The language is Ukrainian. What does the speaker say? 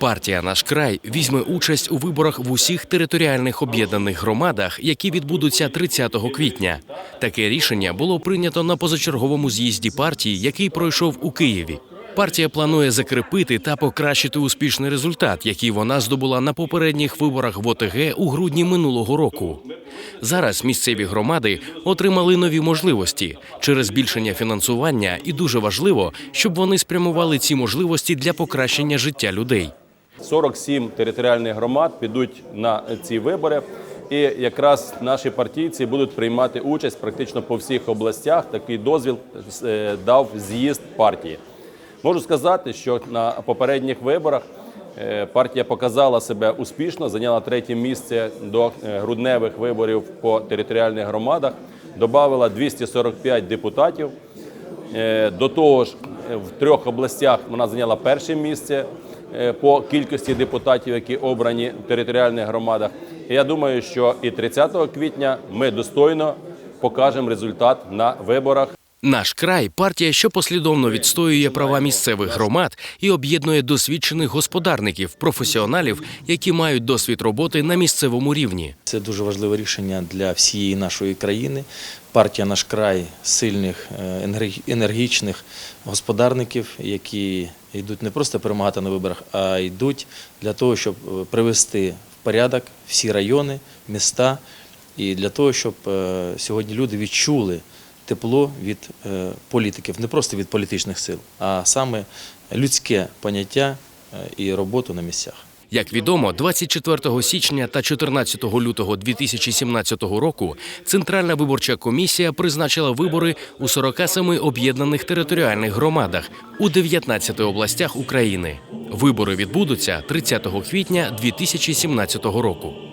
Партія Наш край візьме участь у виборах в усіх територіальних об'єднаних громадах, які відбудуться 30 квітня. Таке рішення було прийнято на позачерговому з'їзді партії, який пройшов у Києві. Партія планує закріпити та покращити успішний результат, який вона здобула на попередніх виборах в ОТГ у грудні минулого року. Зараз місцеві громади отримали нові можливості через збільшення фінансування, і дуже важливо, щоб вони спрямували ці можливості для покращення життя людей. 47 територіальних громад підуть на ці вибори. І якраз наші партійці будуть приймати участь практично по всіх областях. Такий дозвіл е, дав з'їзд партії. Можу сказати, що на попередніх виборах е, партія показала себе успішно, зайняла третє місце до е, грудневих виборів по територіальних громадах, додала 245 депутатів. До того ж, в трьох областях вона зайняла перше місце по кількості депутатів, які обрані в територіальних громадах. Я думаю, що і 30 квітня ми достойно покажемо результат на виборах. Наш край партія, що послідовно відстоює права місцевих громад і об'єднує досвідчених господарників, професіоналів, які мають досвід роботи на місцевому рівні. Це дуже важливе рішення для всієї нашої країни. Партія наш край сильних е, енергічних господарників, які йдуть не просто перемагати на виборах, а йдуть для того, щоб е, привести в порядок всі райони, міста, і для того, щоб е, сьогодні люди відчули тепло від е, політиків, не просто від політичних сил, а саме людське поняття е, і роботу на місцях. Як відомо, 24 січня та 14 лютого 2017 року Центральна виборча комісія призначила вибори у 47 об'єднаних територіальних громадах у 19 областях України. Вибори відбудуться 30 квітня 2017 року.